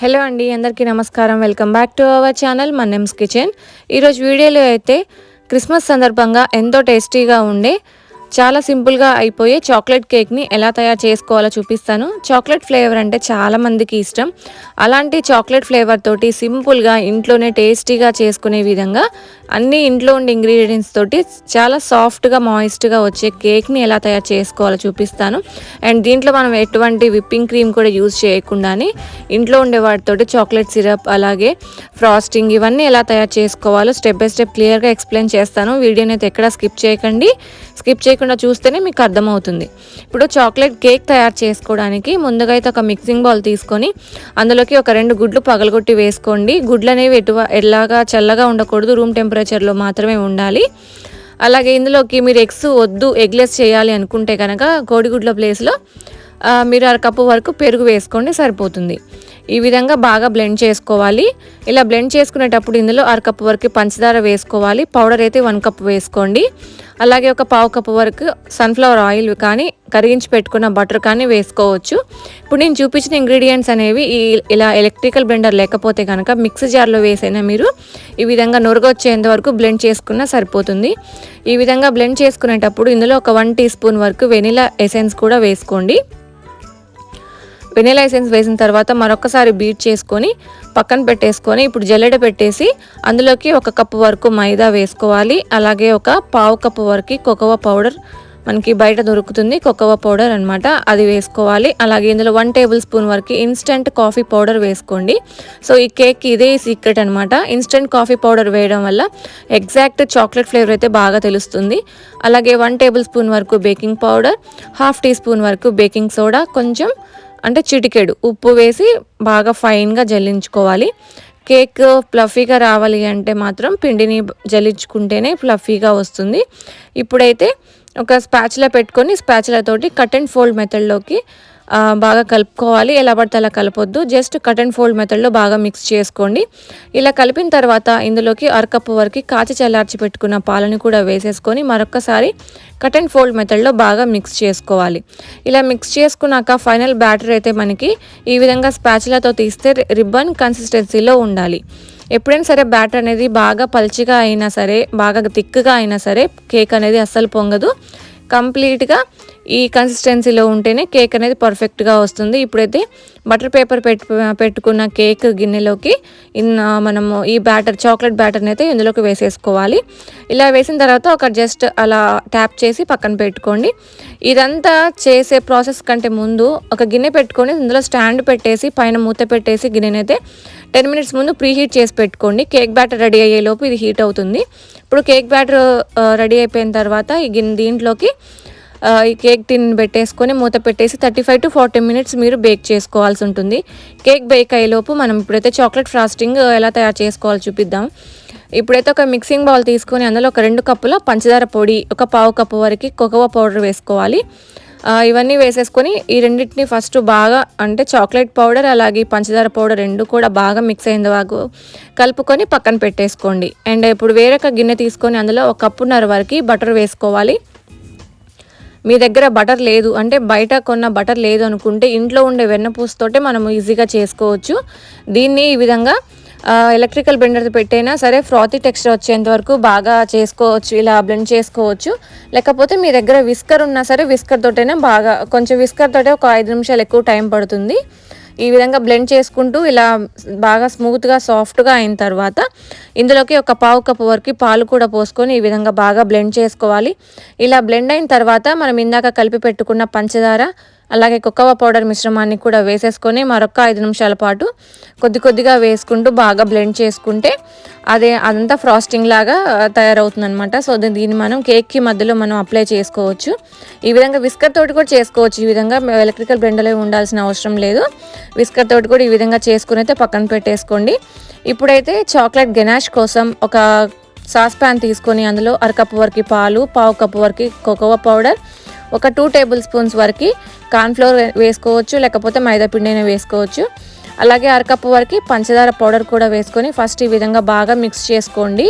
Hello అండి అందరికీ నమస్కారం. Welcome back to our channel. Mannems kitchen. ఈరోజు వీడియోలో అయితే క్రిస్మస్ సందర్భంగా ఎంతో టేస్టీగా ఉండే చాలా సింపుల్గా అయిపోయే చాక్లెట్ కేక్ని ఎలా తయారు చేసుకోవాలో చూపిస్తాను. చాక్లెట్ ఫ్లేవర్ అంటే చాలామందికి ఇష్టం. అలాంటి చాక్లెట్ ఫ్లేవర్ తోటి సింపుల్గా ఇంట్లోనే టేస్టీగా చేసుకునే విధంగా అన్ని ఇంట్లో ఉండే ఇంగ్రీడియంట్స్ తోటి చాలా సాఫ్ట్గా మాయిస్ట్గా వచ్చే కేక్ని ఎలా తయారు చేసుకోవాలో చూపిస్తాను. అండ్ దీంట్లో మనం ఎటువంటి విప్పింగ్ క్రీమ్ కూడా యూజ్ చేయకుండానే ఇంట్లో ఉండే వాటితోటి చాక్లెట్ సిరప్ అలాగే ఫ్రాస్టింగ్ ఇవన్నీ ఎలా తయారు చేసుకోవాలో స్టెప్ బై స్టెప్ క్లియర్గా ఎక్స్ప్లెయిన్ చేస్తాను. వీడియోని అయితే ఎక్కడ స్కిప్ చేయకండి. స్కిప్ చేయకుండా చూస్తేనే మీకు అర్థమవుతుంది. ఇప్పుడు చాక్లెట్ కేక్ తయారు చేసుకోవడానికి ముందుగా అయితే ఒక మిక్సింగ్ బౌల్ తీసుకొని అందులోకి ఒక రెండు గుడ్లు పగలగొట్టి వేసుకోండి. గుడ్లు అనేవి ఎటువ ఎలాగా చల్లగా ఉండకూడదు. రూమ్ టెంపరేచర్లో మాత్రమే ఉండాలి. అలాగే ఇందులోకి మీరు ఎగ్స్ వద్దు ఎగ్లెస్ చేయాలి అనుకుంటే కనుక కోడిగుడ్ల ప్లేస్లో మీరు అరకప్పు వరకు పెరుగు వేసుకోండి సరిపోతుంది. ఈ విధంగా బాగా బ్లెండ్ చేసుకోవాలి. ఇలా బ్లెండ్ చేసుకునేటప్పుడు ఇందులో అరకప్పు వరకు పంచదార వేసుకోవాలి. పౌడర్ అయితే వన్ కప్ వేసుకోండి. అలాగే ఒక పావు కప్పు వరకు సన్ఫ్లవర్ ఆయిల్ కానీ కరిగించి పెట్టుకున్న బటర్ కానీ వేసుకోవచ్చు. ఇప్పుడు నేను చూపించిన ఇంగ్రీడియంట్స్ అనేవి ఈ ఇలా ఎలక్ట్రికల్ బ్లెండర్ లేకపోతే కనుక మిక్సీ జార్లో వేసైనా మీరు ఈ విధంగా నొరగొచ్చేంత వరకు బ్లెండ్ చేసుకున్నా సరిపోతుంది. ఈ విధంగా బ్లెండ్ చేసుకునేటప్పుడు ఇందులో ఒక వన్ టీ స్పూన్ వరకు వెనిలా ఎసెన్స్ కూడా వేసుకోండి. వెనిలా ఎసెన్స్ వేసిన తర్వాత మరొకసారి బీట్ చేసుకొని పక్కన పెట్టేసుకొని ఇప్పుడు జల్లెడ పెట్టేసి అందులోకి ఒక కప్పు వరకు మైదా వేసుకోవాలి. అలాగే ఒక పావు కప్పు వరకు కొకవ పౌడర్ మనకి బయట దొరుకుతుంది. కొకవ పౌడర్ అనమాట అది వేసుకోవాలి. అలాగే ఇందులో వన్ టేబుల్ స్పూన్ వరకు ఇన్స్టెంట్ కాఫీ పౌడర్ వేసుకోండి. సో ఈ కేక్ ఇదే సీక్రెట్ అనమాట ఇన్స్టెంట్ కాఫీ పౌడర్ వేయడం వల్ల ఎగ్జాక్ట్ చాక్లెట్ ఫ్లేవర్ అయితే బాగా తెలుస్తుంది. అలాగే వన్ టేబుల్ స్పూన్ వరకు baking powder half teaspoon వరకు బేకింగ్ సోడా కొంచెం అంటే చిటికెడు. ఉప్పు వేసి బాగా ఫైన్గా జల్లించుకోవాలి. కేక్ ఫ్లఫీగా రావాలి అంటే మాత్రం పిండిని జల్లించుకుంటేనే ఫ్లఫీగా వస్తుంది. ఇప్పుడైతే ఒక స్పాచ్లా పెట్టుకొని స్పాచ్లతోటి కట్ అండ్ ఫోల్డ్ మెథడ్లోకి బాగా కలుపుకోవాలి. ఎలా పడితే అలా కలపొద్దు. జస్ట్ కట్ అండ్ ఫోల్డ్ మెథడ్లో బాగా మిక్స్ చేసుకోండి. ఇలా కలిపిన తర్వాత ఇందులోకి అరకప్పు వరకు కాచి చల్లార్చి పెట్టుకున్న పాలని కూడా వేసేసుకొని మరొకసారి కట్ అండ్ ఫోల్డ్ మెథడ్లో బాగా మిక్స్ చేసుకోవాలి. ఇలా మిక్స్ చేసుకున్నాక ఫైనల్ బ్యాటర్ అయితే మనకి ఈ విధంగా స్పాచ్లతో తీస్తే రిబ్బన్ కన్సిస్టెన్సీలో ఉండాలి. ఎప్పుడైనా సరే బ్యాటర్ అనేది బాగా పల్చిగా అయినా సరే బాగా థిక్గా అయినా సరే కేక్ అనేది అస్సలు పొంగదు. కంప్లీట్గా ఈ కన్సిస్టెన్సీలో ఉంటేనే కేక్ అనేది పర్ఫెక్ట్గా వస్తుంది. ఇప్పుడైతే బటర్ పేపర్ పెట్టు పెట్టుకున్న కేక్ గిన్నెలోకి మనము ఈ బ్యాటర్ చాక్లెట్ బ్యాటర్ని అయితే ఇందులోకి వేసేసుకోవాలి. ఇలా వేసిన తర్వాత ఒక జస్ట్ అలా ట్యాప్ చేసి పక్కన పెట్టుకోండి. ఇదంతా చేసే ప్రాసెస్ కంటే ముందు ఒక గిన్నె పెట్టుకొని ఇందులో స్టాండ్ పెట్టేసి పైన మూత పెట్టేసి గిన్నెనైతే టెన్ మినిట్స్ ముందు ప్రీ హీట్ చేసి పెట్టుకోండి. కేక్ బ్యాటర్ రెడీ అయ్యేలోపు ఇది హీట్ అవుతుంది. ఇప్పుడు కేక్ బ్యాటర్ రెడీ అయిపోయిన తర్వాత ఈ గిన్నె దీంట్లోకి ఈ కేక్ టిన్ పెట్టేసుకొని మూత పెట్టేసి thirty five to forty minutes మీరు బేక్ చేసుకోవాల్సి ఉంటుంది. కేక్ బేక్ అయ్యేలోపు మనం ఇప్పుడైతే చాక్లెట్ ఫ్రాస్టింగ్ ఎలా తయారు చేసుకోవాలో చూపిద్దాం. ఇప్పుడైతే ఒక మిక్సింగ్ బౌల్ తీసుకొని అందులో ఒక రెండు కప్పుల పంచదార పొడి ఒక పావు కప్పు వరకు కోకోవా పౌడర్ వేసుకోవాలి. ఇవన్నీ వేసేసుకొని ఈ రెండింటిని ఫస్ట్ బాగా అంటే చాక్లెట్ పౌడర్ అలాగే పంచదార పౌడర్ రెండు కూడా బాగా మిక్స్ అయిన వరకు కలుపుకొని పక్కన పెట్టేసుకోండి. అండ్ ఇప్పుడు వేరొక గిన్నె తీసుకొని అందులో ఒక కప్పున్నర వరకు బటర్ వేసుకోవాలి. మీ దగ్గర బటర్ లేదు అంటే బయట కొన్న బటర్ లేదు అనుకుంటే ఇంట్లో ఉండే వెన్నపూసతోటే మనం ఈజీగా చేసుకోవచ్చు. దీన్ని ఈ విధంగా ఎలక్ట్రికల్ బ్లెండర్ పెట్టైనా సరే ఫ్రాతి టెక్స్చర్ వచ్చేంత వరకు బాగా చేసుకోవచ్చు ఇలా బ్లెండ్ చేసుకోవచ్చు. లేకపోతే మీ దగ్గర విస్కర్ ఉన్నా సరే విస్కర్ తోటైనా బాగా కొంచెం విస్కర్ తోటే ఒక ఐదు నిమిషాలు ఎక్కువ టైం పడుతుంది. ఈ విధంగా బ్లెండ్ చేసుకుంటూ ఇలా బాగా స్మూత్గా సాఫ్ట్గా అయిన తర్వాత ఇందులోకి ఒక పావు కప్పు వరకు పాలు కూడా పోసుకొని ఈ విధంగా బాగా బ్లెండ్ చేసుకోవాలి. ఇలా బ్లెండ్ అయిన తర్వాత మనం ఇందాక కలిపి పెట్టుకున్న పంచదార అలాగే కుక్కవ పౌడర్ మిశ్రమాన్ని కూడా వేసేసుకొని మరొక ఐదు నిమిషాల పాటు కొద్ది కొద్దిగా వేసుకుంటూ బాగా బ్లెండ్ చేసుకుంటే అదే అదంతా ఫ్రాస్టింగ్ లాగా తయారవుతుందనమాట సో దీన్ని మనం కేక్కి మధ్యలో మనం అప్లై చేసుకోవచ్చు. ఈ విధంగా విస్కర్ తోటి కూడా చేసుకోవచ్చు. ఈ విధంగా ఎలక్ట్రికల్ బ్లెండర్లో ఉండాల్సిన అవసరం లేదు. విస్కర్ తోటి కూడా ఈ విధంగా చేసుకుని అయితే పక్కన పెట్టేసుకోండి. ఇప్పుడైతే చాక్లెట్ గెనాష్ కోసం ఒక సాస్ ప్యాన్ తీసుకొని అందులో అరకప్పు వరకు పాలు పావు కప్పు వరకు కోకోవా పౌడర్ ఒక టూ టేబుల్ స్పూన్స్ వరకు కార్న్ఫ్లోర్ వేసుకోవచ్చు లేకపోతే మైదా వేసుకోవచ్చు. అలాగే అరకప్పు వరకు పంచదార పౌడర్ కూడా వేసుకొని ఫస్ట్ ఈ విధంగా బాగా మిక్స్ చేసుకోండి.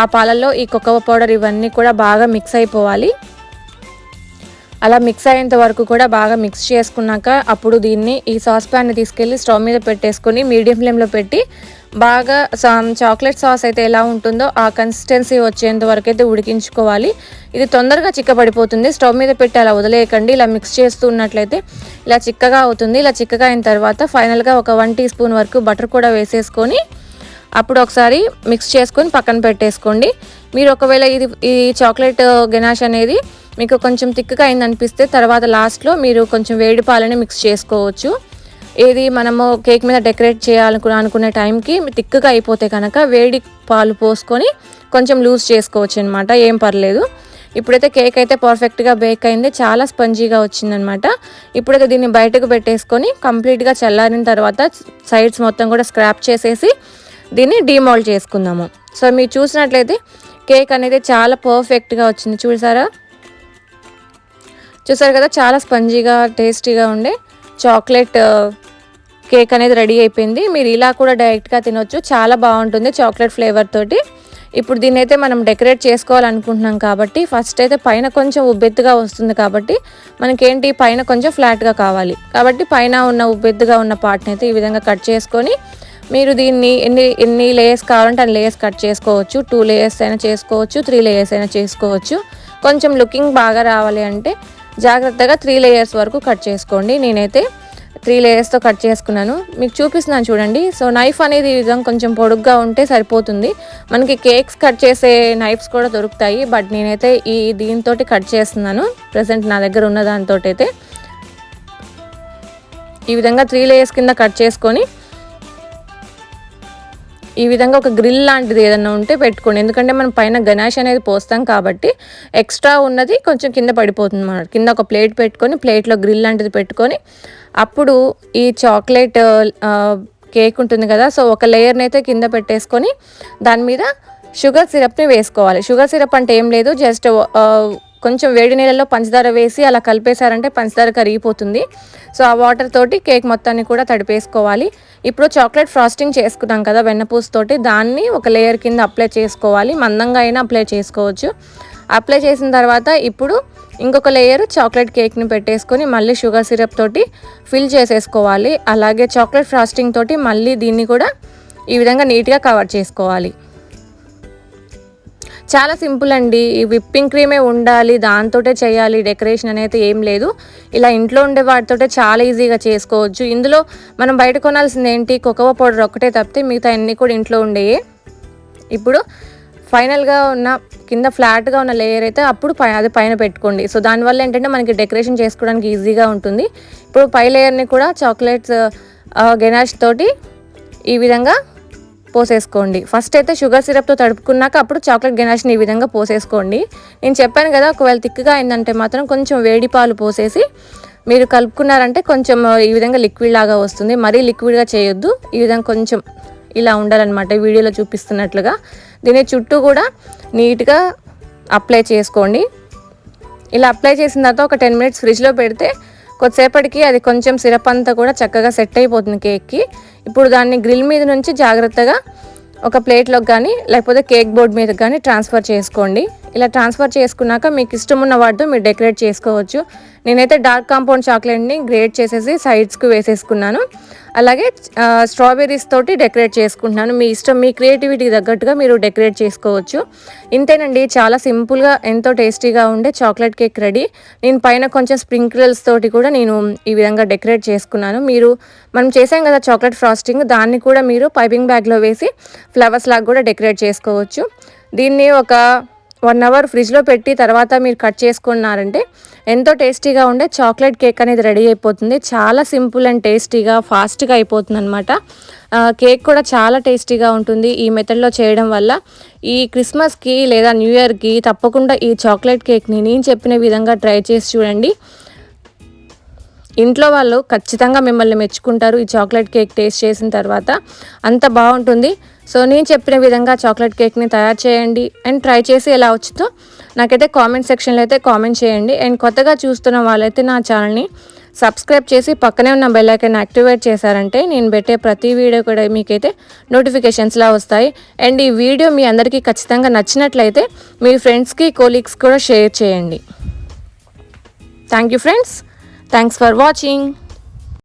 ఆ పాలల్లో ఈ కొక్కవ పౌడర్ ఇవన్నీ కూడా బాగా మిక్స్ అయిపోవాలి. అలా మిక్స్ అయ్యేంత వరకు కూడా బాగా మిక్స్ చేసుకున్నాక అప్పుడు దీన్ని ఈ సాస్ ప్యాన్ని తీసుకెళ్ళి స్టవ్ మీద పెట్టేసుకొని మీడియం ఫ్లేమ్లో పెట్టి బాగా చాక్లెట్ సాస్ అయితే ఎలా ఉంటుందో ఆ కన్సిస్టెన్సీ వచ్చేంత వరకు అయితే ఉడికించుకోవాలి. ఇది తొందరగా చిక్కబడిపోతుంది. స్టవ్ మీద పెట్టి అలా వదిలేయకండి. ఇలా మిక్స్ చేస్తూ ఉన్నట్లయితే ఇలా చిక్కగా అవుతుంది. ఇలా చిక్కగా అయిన తర్వాత ఫైనల్గా ఒక వన్ టీ స్పూన్ వరకు బటర్ కూడా వేసేసుకొని అప్పుడు ఒకసారి మిక్స్ చేసుకొని పక్కన పెట్టేసుకోండి. మీరు ఒకవేళ ఇది ఈ చాక్లెట్ గెనాష్ అనేది మీకు కొంచెం తిక్కగా అయింది అనిపిస్తే తర్వాత లాస్ట్లో మీరు కొంచెం వేడి పాలని మిక్స్ చేసుకోవచ్చు. ఏది మనము కేక్ మీద డెకరేట్ చేయాలనుకున్న అనుకునే టైంకి తిక్కగా అయిపోతే కనుక వేడి పాలు పోసుకొని కొంచెం లూజ్ చేసుకోవచ్చు అనమాట ఏం పర్లేదు. ఇప్పుడైతే కేక్ అయితే పర్ఫెక్ట్గా బేక్ అయింది. చాలా స్పంజీగా వచ్చిందనమాట ఇప్పుడైతే దీన్ని బయటకు పెట్టేసుకొని కంప్లీట్గా చల్లారిన తర్వాత సైడ్స్ మొత్తం కూడా స్క్రాప్ చేసేసి దీన్ని డీమోల్డ్ చేసుకుందాము. సో మీరు చూసినట్లయితే కేక్ అనేది చాలా పర్ఫెక్ట్గా వచ్చింది. చూసారా? చూసారు కదా చాలా స్పంజీగా టేస్టీగా ఉండే చాక్లెట్ కేక్ అనేది రెడీ అయిపోయింది. మీరు ఇలా కూడా డైరెక్ట్గా తినొచ్చు. చాలా బాగుంటుంది చాక్లెట్ ఫ్లేవర్ తోటి. ఇప్పుడు దీన్ని అయితే మనం డెకరేట్ చేసుకోవాలనుకుంటున్నాం కాబట్టి ఫస్ట్ అయితే పైన కొంచెం ఉబ్బెత్తుగా వస్తుంది కాబట్టి మనకేంటి పైన కొంచెం ఫ్లాట్గా కావాలి. కాబట్టి పైన ఉన్న ఉబ్బెత్తుగా ఉన్న పార్ట్ని అయితే ఈ విధంగా కట్ చేసుకొని మీరు దీన్ని ఎన్ని ఎన్ని లేయర్స్ కావాలంటే అన్ని లేయర్స్ కట్ చేసుకోవచ్చు. టూ లేయర్స్ అయినా చేసుకోవచ్చు త్రీ లేయర్స్ అయినా చేసుకోవచ్చు. కొంచెం లుకింగ్ బాగా రావాలి అంటే జాగ్రత్తగా త్రీ లేయర్స్ వరకు కట్ చేసుకోండి. నేనైతే త్రీ లేయర్స్తో కట్ చేసుకున్నాను. మీకు చూపిస్తున్నాను చూడండి. సో నైఫ్ అనేది ఈ విధంగా కొంచెం పొడుగ్గా ఉంటే సరిపోతుంది. మనకి కేక్స్ కట్ చేసే నైఫ్స్ కూడా దొరుకుతాయి. బట్ నేనైతే ఈ దీంతో కట్ చేస్తున్నాను. ప్రజెంట్ నా దగ్గర ఉన్న దానితోటి అయితే ఈ విధంగా త్రీ లేయర్స్ కింద కట్ చేసుకొని ఈ విధంగా ఒక గ్రిల్ లాంటిది ఏదన్నా ఉంటే పెట్టుకోండి. ఎందుకంటే మనం పైన గణేష్ అనేది పోస్తాం కాబట్టి ఎక్స్ట్రా ఉన్నది కొంచెం కింద పడిపోతుంది అన్నమాట. కింద ఒక ప్లేట్ పెట్టుకొని ప్లేట్లో గ్రిల్ లాంటిది పెట్టుకొని అప్పుడు ఈ చాక్లెట్ కేక్ ఉంటుంది కదా సో ఒక లేయర్ని అయితే కింద పెట్టేసుకొని దాని మీద షుగర్ సిరప్ని వేసుకోవాలి. షుగర్ సిరప్ అంటే ఏం లేదు జస్ట్ కొంచెం వేడి నీళ్ళలో పంచదార వేసి అలా కలిపేశారంటే పంచదార కరిగిపోతుంది. సో ఆ వాటర్ తోటి కేక్ మొత్తాన్ని కూడా తడిపేసుకోవాలి. ఇప్పుడు చాక్లెట్ ఫ్రాస్టింగ్ చేసుకున్నాం కదా వెన్నపూసతోటి దాన్ని ఒక లేయర్ కింద అప్లై చేసుకోవాలి. మందంగా అయినా అప్లై చేసుకోవచ్చు. అప్లై చేసిన తర్వాత ఇప్పుడు ఇంకొక లేయర్ చాక్లెట్ కేక్ని పెట్టేసుకొని మళ్ళీ షుగర్ సిరప్ తోటి ఫిల్ చేసేసుకోవాలి. అలాగే చాక్లెట్ ఫ్రాస్టింగ్ తోటి మళ్ళీ దీన్ని కూడా ఈ విధంగా నీట్గా కవర్ చేసుకోవాలి. చాలా సింపుల్ అండి. ఈ విప్పింగ్ క్రీమే ఉండాలి దాంతోటే చేయాలి డెకరేషన్ అనేది ఏం లేదు. ఇలా ఇంట్లో ఉండే వాటితోటే చాలా ఈజీగా చేసుకోవచ్చు. ఇందులో మనం బయట కొనాల్సింది ఏంటి? కొకవ పౌడర్ ఒక్కటే తప్పితే మిగతా అన్నీ కూడా ఇంట్లో ఉండేవి ఇప్పుడు ఫైనల్గా ఉన్న కింద ఫ్లాట్గా ఉన్న లేయర్ అయితే అప్పుడు పై అది పైన పెట్టుకోండి. సో దానివల్ల ఏంటంటే మనకి డెకరేషన్ చేసుకోవడానికి ఈజీగా ఉంటుంది. ఇప్పుడు పై లేయర్ని కూడా చాక్లెట్స్ గెనాష్ తోటి ఈ విధంగా పోసేసుకోండి. ఫస్ట్ అయితే షుగర్ సిరప్తో తడుపుకున్నాక అప్పుడు చాక్లెట్ గెనాష్ని ఈ విధంగా పోసేసుకోండి. నేను చెప్పాను కదా ఒకవేళ తిక్కుగా అయిందంటే మాత్రం కొంచెం వేడి పాలు పోసేసి మీరు కలుపుకున్నారంటే కొంచెం ఈ విధంగా లిక్విడ్ లాగా వస్తుంది. మరీ లిక్విడ్గా చేయొద్దు. ఈ విధంగా కొంచెం ఇలా ఉండాలన్నమాట. వీడియోలో చూపిస్తున్నట్లుగా. దీని చుట్టూ కూడా నీట్గా అప్లై చేసుకోండి. ఇలా అప్లై చేసిన తర్వాత ఒక టెన్ మినిట్స్ ఫ్రిడ్జ్లో పెడితే కొద్దిసేపటికి అది కొంచెం సిరప్ అంతా కూడా చక్కగా సెట్ అయిపోతుంది కేక్కి. ఇప్పుడు దాన్ని గ్రిల్ మీద నుంచి జాగ్రత్తగా ఒక ప్లేట్లోకి కానీ లేకపోతే కేక్ బోర్డ్ మీద కానీ ట్రాన్స్ఫర్ చేసుకోండి. ఇలా ట్రాన్స్ఫర్ చేసుకున్నాక మీకు ఇష్టం ఉన్న వాటితో మీరు డెకరేట్ చేసుకోవచ్చు. నేనైతే డార్క్ కాంపౌండ్ చాక్లెట్ని గ్రేట్ చేసేసి సైడ్స్కి వేసేసుకున్నాను. అలాగే స్ట్రాబెర్రీస్ తోటి డెకరేట్ చేసుకుంటున్నాను. మీ ఇష్టం మీ క్రియేటివిటీ తగ్గట్టుగా మీరు డెకరేట్ చేసుకోవచ్చు. ఇంతేనండి చాలా సింపుల్గా ఎంతో టేస్టీగా ఉండే చాక్లెట్ కేక్ రెడీ. నేను పైన కొంచెం స్ప్రింకిల్స్ తోటి కూడా నేను ఈ విధంగా డెకరేట్ చేసుకున్నాను. మీరు మనం చేసాం కదా చాక్లెట్ ఫ్రాస్టింగ్ దాన్ని కూడా మీరు పైపింగ్ బ్యాగ్లో వేసి ఫ్లవర్స్ లాగా కూడా డెకరేట్ చేసుకోవచ్చు. దీన్ని ఒక వన్ అవర్ ఫ్రిడ్జ్లో పెట్టి తర్వాత మీరు కట్ చేసుకున్నారంటే ఎంతో టేస్టీగా ఉండే చాక్లెట్ కేక్ అనేది రెడీ అయిపోతుంది. చాలా సింపుల్ అండ్ టేస్టీగా ఫాస్ట్గా అయిపోతుంది అనమాట కేక్ కూడా చాలా టేస్టీగా ఉంటుంది ఈ మెథడ్లో చేయడం వల్ల. ఈ క్రిస్మస్కి లేదా న్యూ ఇయర్కి తప్పకుండా ఈ చాక్లెట్ కేక్ని నేను చెప్పిన విధంగా ట్రై చేసి చూడండి. ఇంట్లో వాళ్ళు ఖచ్చితంగా మిమ్మల్ని మెచ్చుకుంటారు ఈ చాక్లెట్ కేక్ టేస్ట్ చేసిన తర్వాత. అంత బాగుంటుంది. సో నేను చెప్పిన విధంగా చాక్లెట్ కేక్ని తయారు చేయండి అండ్ ట్రై చేసి ఎలా వచ్చిందో నాకైతే కామెంట్ సెక్షన్లో అయితే కామెంట్ చేయండి. అండ్ కొత్తగా చూస్తున్న వాళ్ళైతే నా ఛానల్ని సబ్స్క్రైబ్ చేసి పక్కనే ఉన్న బెల్ ఐకాన్ యాక్టివేట్ చేశారంటే నేను పెట్టే ప్రతి వీడియో కూడా మీకైతే నోటిఫికేషన్స్లా వస్తాయి. అండ్ ఈ వీడియో మీ అందరికీ ఖచ్చితంగా నచ్చినట్లయితే మీ ఫ్రెండ్స్కి కోలీగ్స్ కూడా షేర్ చేయండి. Thank you friends. Thanks for watching.